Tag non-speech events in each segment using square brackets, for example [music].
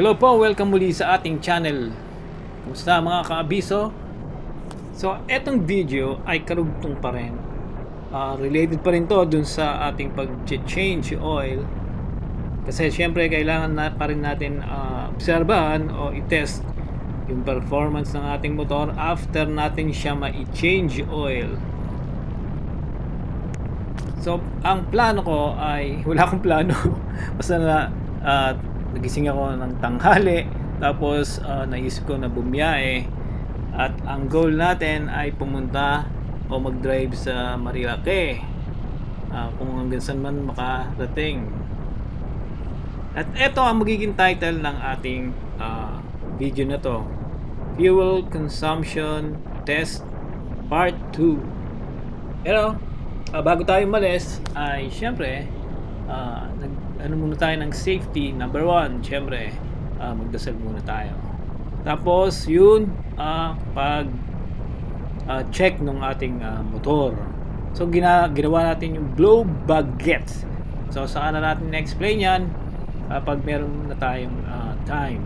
Hello po, welcome muli sa ating channel. Kumusta mga kaabiso? So, etong video ay karugtong pa rin. Ah, related pa rin to dun sa ating pag-change oil. Kasi syempre kailangan na pa rin natin ah, obserbahan o i-test yung performance ng ating motor after natin siya ma-change oil. So, ang plano ko ay [laughs] wala akong plano. Basta na ah, nagising ako ng tanghali tapos ah, naisip ko na bumiyahe at ang goal natin ay pumunta o mag-drive sa Marilake. Ah, kung hanggang saan man makarating. At ito ang magiging title ng ating ah, video na to. Fuel Consumption Test Part 2. Pero, ah, bago tayo malis, ay syempre, ah, nag, ano muna tayo ng safety. Number one, syempre, ah, magdasal muna tayo. Tapos, yun, ah, pag ah, check ng ating ah, motor. So, gina, ginawa natin yung blow baguette. So, saan na natin na-explain yan ah, pag meron na tayong ah, time.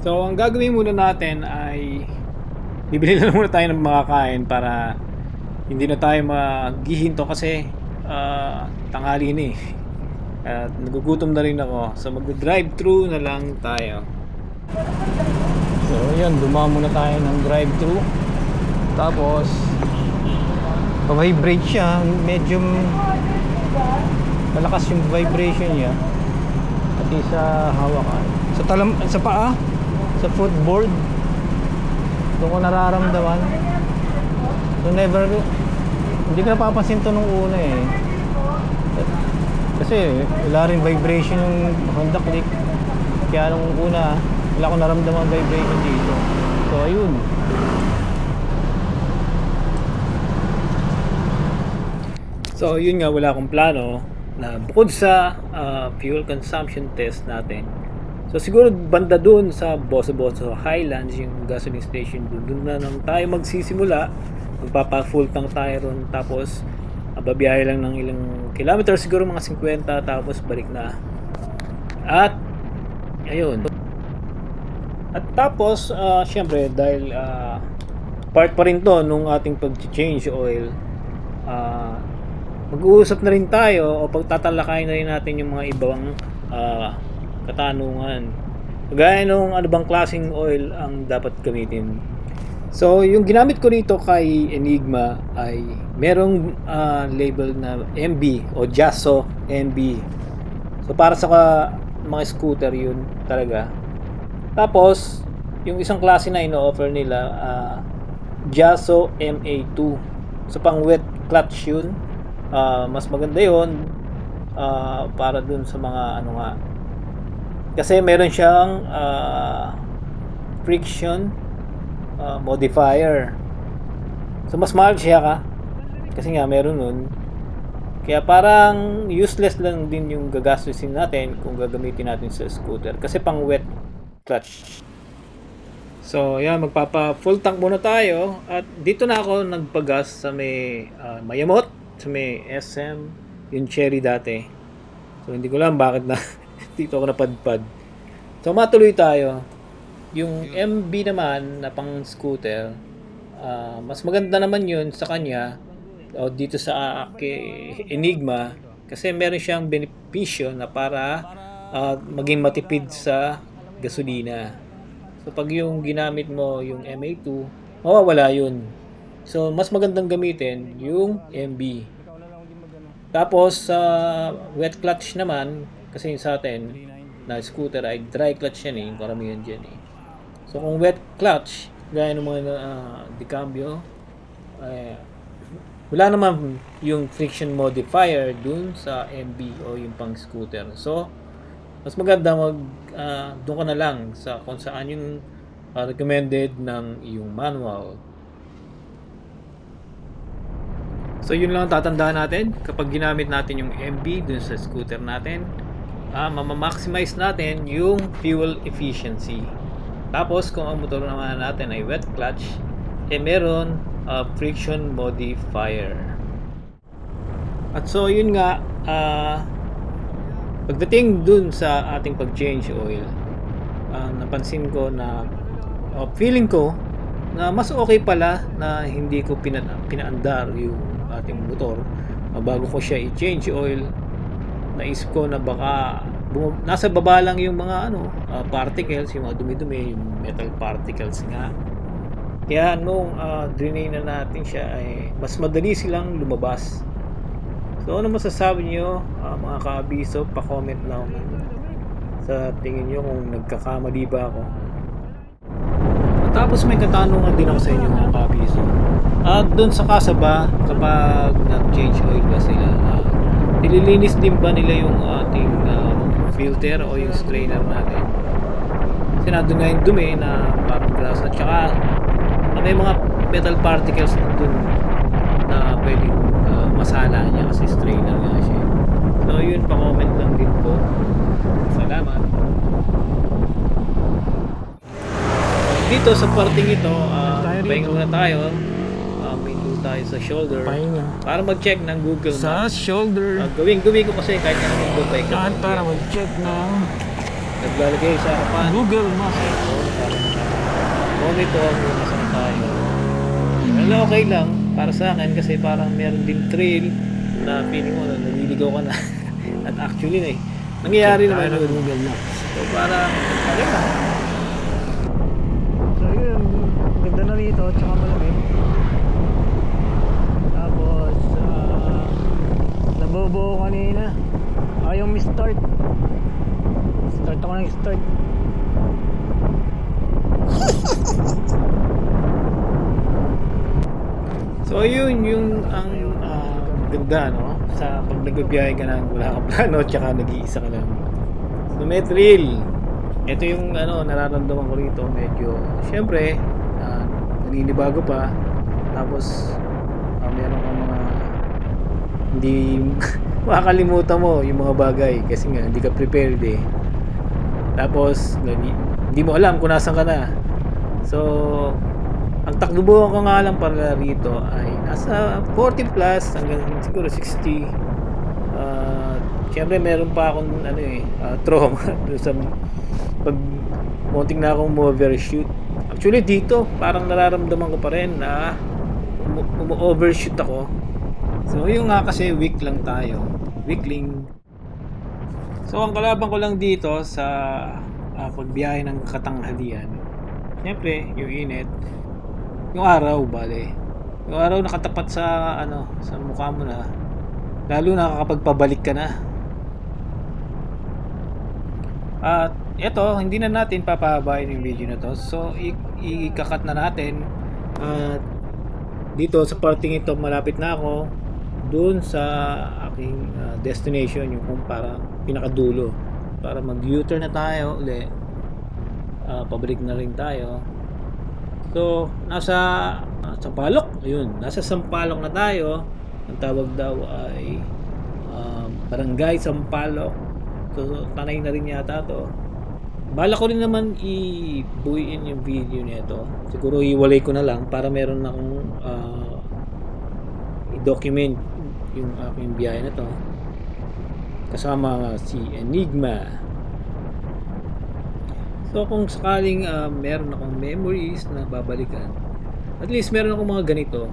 So, ang gagawin muna natin ay bibili na muna tayo ng mga kain para hindi na tayo maghihinto kasi ah, tanghali na eh. At nagugutom na rin ako. So, mag-drive-thru na lang tayo. So, yun. Dumaan muna tayo ng drive-thru. Tapos, pa-vibrate siya. Medyo malakas yung vibration niya. Pati sa hawakan. Sa talam, sa paa, sa footboard. Doon ko nararamdaman. So never, hindi ko napapansin to nung una eh. Kasi wala rin vibration yung Honda Click. Kaya nung una, wala akong naramdaman vibration dito. So ayun. So yun nga wala akong plano na bukod sa ah, fuel consumption test natin. So siguro banda dun sa Boso Boso Highlands yung gasoline station dun, dun na lang tayo magsisimula. Magpapa full tank tayo ron tapos uh, babiyahe lang ng ilang kilometer siguro mga 50 tapos balik na. At ayun. At tapos ah, syempre dahil ah, part pa rin to nung ating pag-change oil ah, mag-uusap na rin tayo o pagtatalakayin na rin natin yung mga ibang ah, katanungan. Gaya nung ano bang klaseng oil ang dapat gamitin. So, yung ginamit ko rito kay Enigma ay merong ah, label na MB o Jaso MB. So, para sa mga scooter yun talaga. Tapos, yung isang klase na ino-offer nila, ah, Jaso MA2. So, pang wet clutch yun. Ah, mas maganda yun ah, para dun sa mga ano nga. Kasi meron siyang ah, friction ah, modifier. So, mas mahal siya ka. Kasi nga, meron nun. Kaya parang useless lang din yung gagastusin natin kung gagamitin natin sa scooter. Kasi pang wet clutch. So, yan, magpapa full tank muna tayo. At dito na ako nagpagas sa may ah, Mayamot, sa may SM, yung cherry dati. So, hindi ko alam bakit na [laughs] dito ako napadpad. So, matuloy tayo. Yung MB naman na pang scooter, ah, mas maganda naman yun sa kanya o dito sa kay Enigma kasi meron siyang benepisyo na para ah, maging matipid sa gasolina. So pag yung ginamit mo yung MA2, mawawala yun. So mas magandang gamitin yung MB. Tapos sa wet clutch naman, kasi sa atin na scooter ay dry clutch yan eh, yung karamihan dyan eh. So kung wet clutch, gaya ng mga uh, decambio, eh, wala naman yung friction modifier dun sa MB o yung pang scooter. So, mas maganda mag ah, doon ka na lang sa kung saan yung ah, recommended ng yung manual. So yun lang ang tatandaan natin kapag ginamit natin yung MB dun sa scooter natin, ah mamamaximize natin yung fuel efficiency. Tapos kung ang motor naman natin ay wet clutch, eh meron ah, friction modifier. At so yun nga, ah Pagdating dun sa ating pag-change oil, ah, napansin ko na oh, feeling ko na mas okay pala na hindi ko pina, pinaandar yung ating motor Ah, bago ko siya i-change oil naisip ko na baka nasa baba lang yung mga ano ah, particles yung mga dumi-dumi yung metal particles nga kaya nung uh, drainay na natin siya ay mas madali silang lumabas so ano masasabi niyo ah, mga kaabiso pa-comment lang sa tingin niyo kung nagkakamali ba ako tapos may katanungan din ako sa inyo mga kabiso. At doon sa kasaba, kapag nag-change oil ba sila, ah, nililinis din ba nila yung ating ah, filter o yung strainer natin? Kasi nandun nga yung dumi na parang glass at saka ah, may mga metal particles dun na pwedeng ah, masala niya kasi strainer nga siya. So yun, pa-comment lang din po. Salamat. Dito sa parting ito, uh, pahinga muna tayo. Uh, may do tayo sa shoulder. Pahinga. Para mag-check ng Google Sa Maps. shoulder. Uh, gawin, gawin ko kasi kahit ano yung Google Saan para mag-check ng Naglalagay sa harapan. Google Maps. Monitor kung nasaan Well, okay lang para sa akin kasi parang meron din trail na feeling mo na naliligaw ka na. [laughs] At actually na eh. Nangyayari naman yun. Google Maps. So parang, okay lang. So yun, ganda na rito, tsaka malamig. Tapos, ah, nabobo kanina. Ayaw mi start. Start ako ng start. So yun yung ang ah, ganda no sa pag nagbibiyahe ka nang wala kang plano [laughs] tsaka nag-iisa ka lang. So may thrill. Ito yung ano nararamdaman ko rito medyo syempre uh, naninibago pa tapos ah, meron kang mga hindi [laughs] makakalimutan mo yung mga bagay kasi nga hindi ka prepared eh. Tapos hindi mo alam kung nasan ka na. So ang takbo ko nga lang para rito ay nasa 40 plus hanggang siguro 60. Uh, Siyempre meron pa akong ano eh, ah, [laughs] trauma sa pag munting na akong overshoot. Actually dito parang nararamdaman ko pa rin na umu- umu-overshoot ako. So yung nga kasi week lang tayo. Weekling. So ang kalaban ko lang dito sa ah, pagbiyahe ng katanghalian. Siyempre, yung init. Yung araw, bale. Yung araw nakatapat sa ano, sa mukha mo na. Lalo na kapag pabalik ka na. At ito, hindi na natin papahabain yung video na to. So, i- ikakat na natin. At dito sa parting ito, malapit na ako doon sa aking ah, destination, yung kung para pinakadulo. Para mag-U-turn na tayo uli. Ah, pabalik na rin tayo. So, nasa uh, Sampalok. Ayun, nasa Sampalok na tayo. Ang tawag daw ay ah, Barangay Sampalok. So, tanay na rin yata to. Bala ko rin naman i-buuin yung video nito. Siguro iwalay ko na lang para meron akong ah, i-document yung aking biyahe na to. Kasama si Enigma. So kung sakaling ah, meron akong memories na babalikan, at least meron akong mga ganito,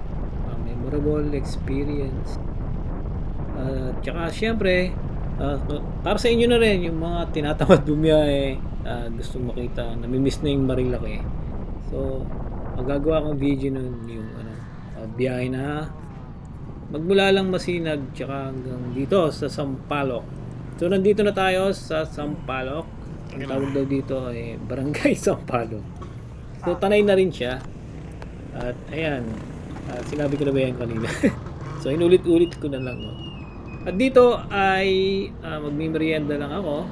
ah, memorable experience. At tsaka syempre, ah, para sa inyo na rin yung mga tinatamad [laughs] bumiyahe, uh, gusto makita, namimiss na yung Marilaki. So, magagawa akong video nun yung ano, ah, biyahe na magmula lang masinag tsaka hanggang dito sa Sampaloc. So nandito na tayo sa Sampaloc. Ang tawag daw dito ay Barangay [laughs] Sampaloc. So tanay na rin siya. At ayan, ah, sinabi ko na ba yan kanina. [laughs] so inulit-ulit ko na lang. No? At dito ay uh, magmimerienda lang ako.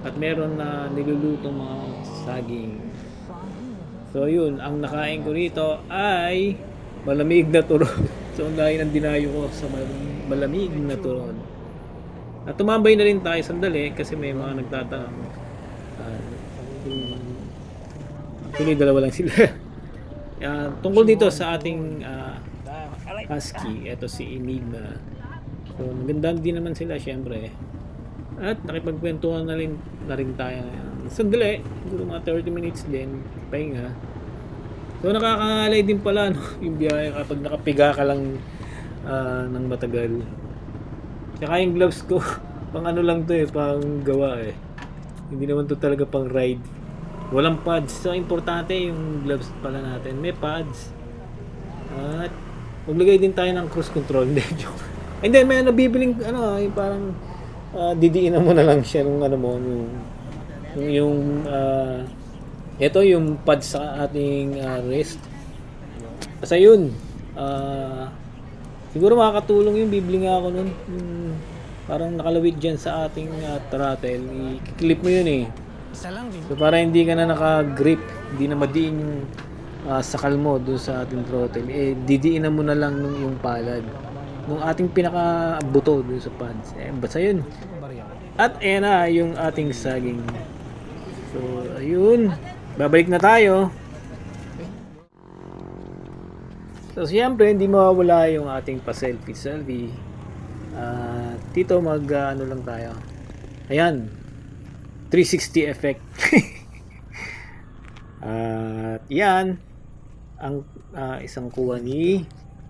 At meron na nilulutong mga saging. So yun, ang nakain ko rito ay malamig na turon. [laughs] so ang dahil ng dinayo ko sa mal- malamig na turon. At tumambay na rin tayo sandali kasi may mga nagtatanong. Uh, actually, dalawa lang sila. [laughs] Ah, tungkol dito sa ating ah, husky, ito si Enigma. So, maganda din naman sila syempre. At nakipagkwentuhan na rin, na rin tayo. Sandali, siguro mga 30 minutes din, pahinga. So nakakangalay din pala no, [laughs] yung biyahe kapag nakapiga ka lang ah, ng matagal. Tsaka yung gloves ko, [laughs] pang ano lang to eh, pang gawa eh. Hindi naman to talaga pang ride. Walang pads. So importante yung gloves pala natin. May pads. At maglagay din tayo ng cruise control. [laughs] Hindi, joke. And then may nabibiling ano, yung parang ah, didiinan mo na lang siya nung ano mo, yung yung, yung ah, ito yung pad sa ating ah, wrist. Basta yun. ah, siguro makakatulong yung bibili nga ako nun. Yung parang nakalawit dyan sa ating ah, throttle. I-clip mo yun eh. Isa lang din. So para hindi ka na naka-grip, hindi na madiin yung ah, sakal mo doon sa ating throttle, eh didiinan mo na lang nung yung palad. Nung ating pinaka-buto doon sa pads. Eh, basta yun. At ayan na yung ating saging. So, ayun. Babalik na tayo. So, siyempre, hindi mawawala yung ating pa-selfie-selfie. Ah, dito, mag, ah, ano lang tayo. Ayan. 360 effect. [laughs] At yan. Ang ah, isang kuha ni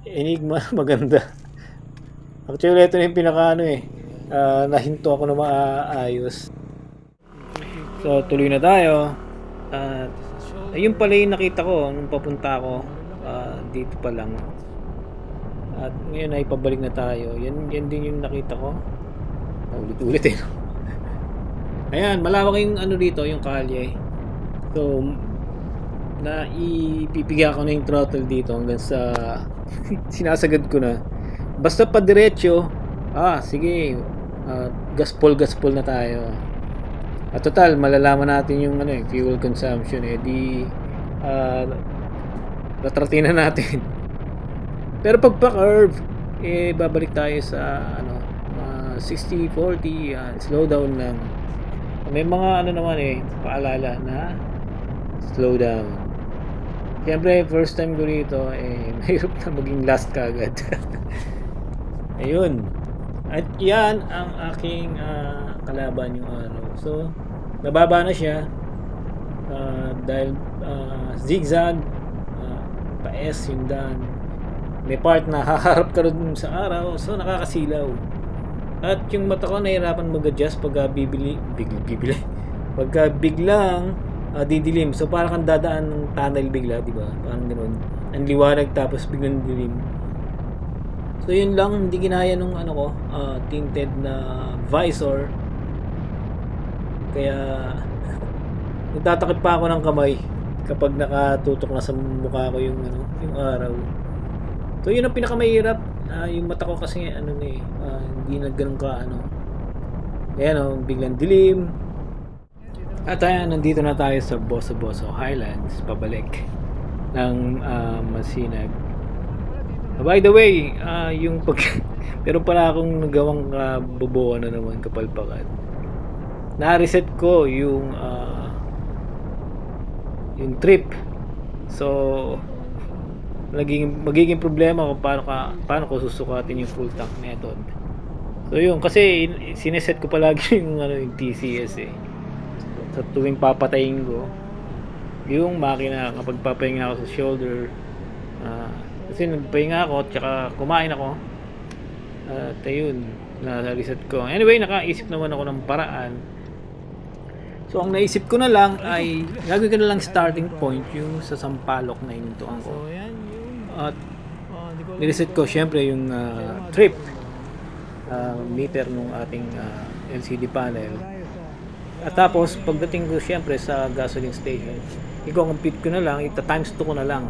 Enigma. [laughs] Maganda. Actually, ito na yung pinaka ano eh. Ah, nahinto ako na maayos. So, tuloy na tayo. At ayun pala yung nakita ko nung papunta ako ah, dito pa lang. At ngayon ay pabalik na tayo. Yan, yan din yung nakita ko. Ulit-ulit eh. Ayan, malawak yung ano dito, yung kalye. So, na ipipiga ko na yung throttle dito hanggang sa [laughs] sinasagad ko na. Basta pa diretso, ah, sige, ah, gaspol gaspol na tayo. At total, malalaman natin yung ano, eh, fuel consumption eh, di tatratin na natin. [laughs] Pero pag pa-curve, eh, babalik tayo sa ano, ah, 60-40, ah, slow down lang. May mga ano naman eh, paalala na slow down. Siyempre, first time ko rito, eh, [laughs] mahirap na maging last kagad. [laughs] Ayun. At yan ang aking ah, kalaban yung araw. So, nababa na siya. Ah, dahil ah, zigzag, ah, pa-S yung daan. May part na [laughs] haharap ka rin sa araw, so nakakasilaw. At yung mata ko nahirapan mag-adjust pagka bibili, bigli, bibili. [laughs] Pagka biglang ah, didilim. So parang kang dadaan ng tunnel bigla, di ba? Parang ganoon. Ang liwanag tapos biglang dilim. So yun lang, hindi ginaya nung ano ko, ah, tinted na visor. Kaya [laughs] nagtatakip pa ako ng kamay kapag nakatutok na sa mukha ko yung ano, yung araw. So yun ang pinakamahirap. Ah, yung mata ko kasi ano na eh, ah, hindi na ganun ka ano. Ayan o, biglang dilim. At ayan, nandito na tayo sa Boso Boso Highlands, pabalik ng ah, Masinag. Ah, by the way, ah, yung pag... [laughs] pero pala akong nagawang kabubuan na naman kapalpakan. Na-reset ko yung ah, yung trip. So, magiging magiging problema kung paano ka paano ko susukatin yung full tank method. So yun kasi in- sineset ko palagi [laughs] yung ano yung TCS eh. Sa tuwing papatayin ko yung makina kapag papahinga ako sa shoulder ah, kasi nagpahinga ako tsaka kumain ako at ayun na reset ko anyway nakaisip naman ako ng paraan so ang naisip ko na lang ay gagawin ko na lang starting point yung sa Sampaloc na inintuan ko So, yan. At nireset ko syempre yung ah, trip ah, meter nung ating ah, LCD panel. At tapos pagdating ko syempre sa gasoline station i-compute ko na lang ita times 2 ko na lang.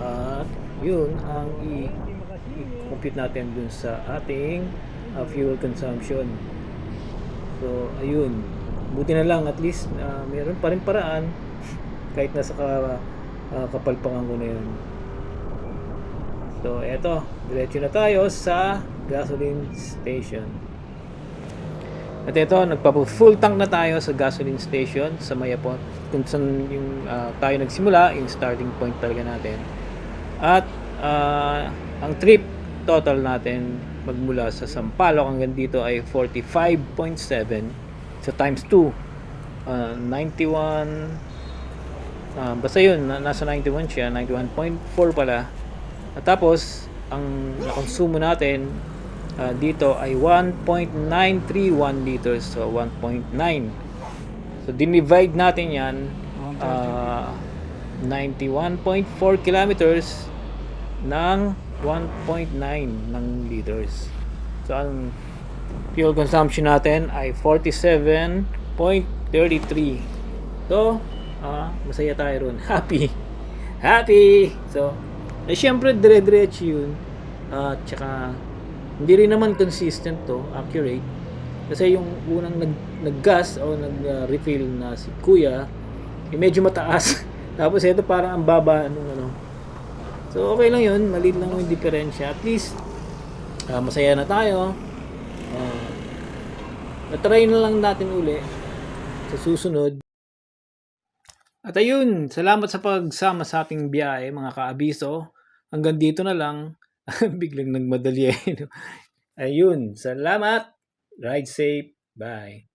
At yun ang i-compute natin dun sa ating ah, fuel consumption. So ayun. Buti na lang at least ah, mayroon pa rin paraan. [laughs] Kahit nasa ka, ah, kapalpangan ko na yun So, eto, diretso na tayo sa gasoline station. At ito, nagpa-full tank na tayo sa gasoline station sa Mayapon. Kung saan yung ah, tayo nagsimula, yung starting point talaga natin. At ah, ang trip total natin magmula sa Sampaloc hanggang dito ay 45.7 sa times 2 uh, 91 ah, basta yun na, nasa 91 siya 91.4 pala at tapos ang nakonsumo natin ah, dito ay 1.931 liters so 1.9 so dinivide natin yan ah, 91.4 kilometers ng 1.9 ng liters. So, ang fuel consumption natin ay 47.33. So, ah, masaya tayo ron. [laughs] Happy. Happy! So, eh, syempre, dire-diretso yun. At tsaka, hindi rin naman consistent to, accurate. Kasi yung unang nag, nag-gas o nag-refill na si Kuya, eh, medyo mataas. [laughs] Tapos ito parang ang baba nung ano. So okay lang yun, maliit lang yung diferensya. At least ah, masaya na tayo. Uh, natry na lang natin uli sa susunod. At ayun, salamat sa pagsama sa ating biyahe mga kaabiso. Hanggang dito na lang. [laughs] Biglang nagmadali eh. Ayun, salamat. Ride safe. Bye.